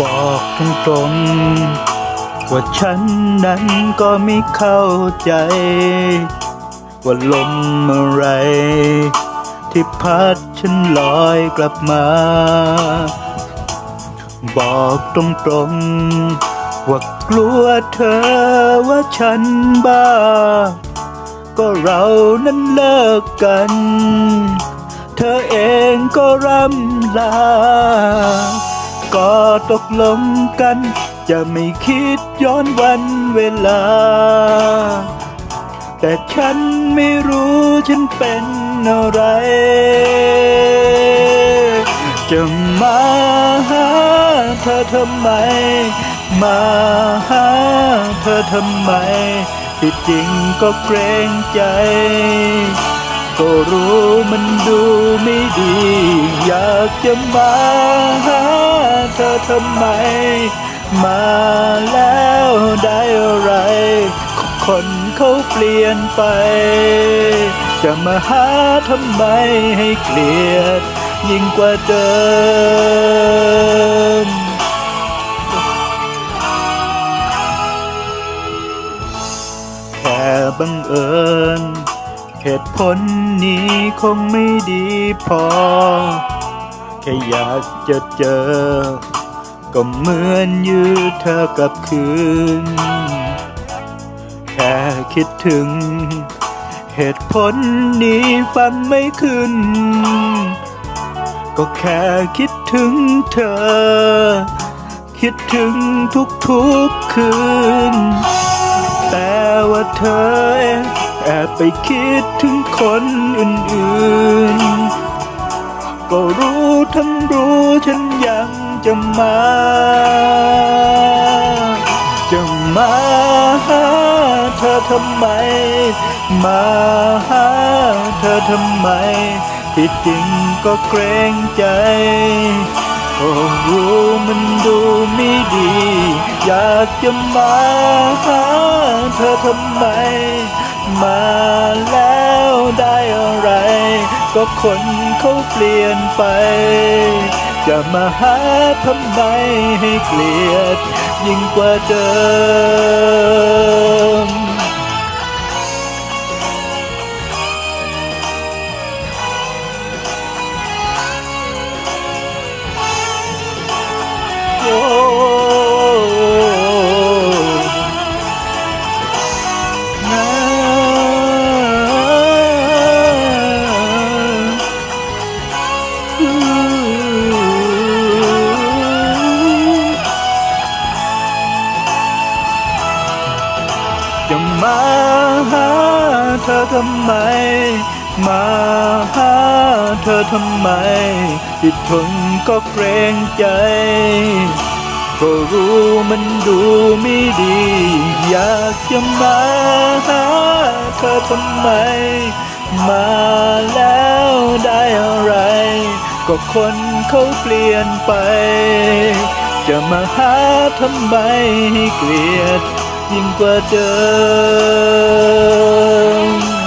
บอกตรงตรงว่าฉันนั้นก็ไม่เข้าใจ ว่าลมอะไร ที่พัดฉันลอยกลับมา บอกตรงๆ ว่ากลัวเธอว่าฉันบ้า ก็เรานั้นเลิกกัน เธอเองก็ร่ำลา ก็ตกลงกัน จะไม่คิดย้อนวันเวลา แต่ฉันไม่รู้ฉันเป็นอะไร จะมาหา เธอทำไม มาหาเธอทำไมที่จริงก็เกรงใจ ก็รู้มันดูไม่ดี อยากจะมาหาเธอทำไม มาแล้วได้อะไร คนเขาเปลี่ยนไป จะมาหาทำไมให้เกลียดยิ่งกว่าเดิม บังเอิญ เหตุผลนี้คงไม่ดีพอ แค่อยากจะเจอ ก็เหมือนยืดเธอกลับคืน แค่คิดถึง เหตุผลนี้ฟังไม่ขึ้น ก็แค่คิดถึงเธอ คิดถึงทุกๆคืน ว่าเธอเองแอบไปคิดถึงคนอื่นๆ ก็รู้ทั้งรู้ฉันยังจะมา จะมาหาเธอทำไม มาหาเธอทำไมที่จริงก็เกรงใจ ก็รู้มันดูไม่ดี อยากจะมาหาเธอทำไม มาแล้วได้อะไร ก็คนเขาเปลี่ยนไป จะมาหาทำไมให้เกลียด ยิ่งกว่าเดิม จะมาหาเธอทำไมมา ทำไมที่ทนก็เกรงใจ ก็รู้มันดูไม่ดี อยากจะมาหาเธอทำไม มาแล้วได้อะไร ก็คนเขาเปลี่ยนไป จะมาหาทำไมให้เกลียดยิ่งกว่าเดิม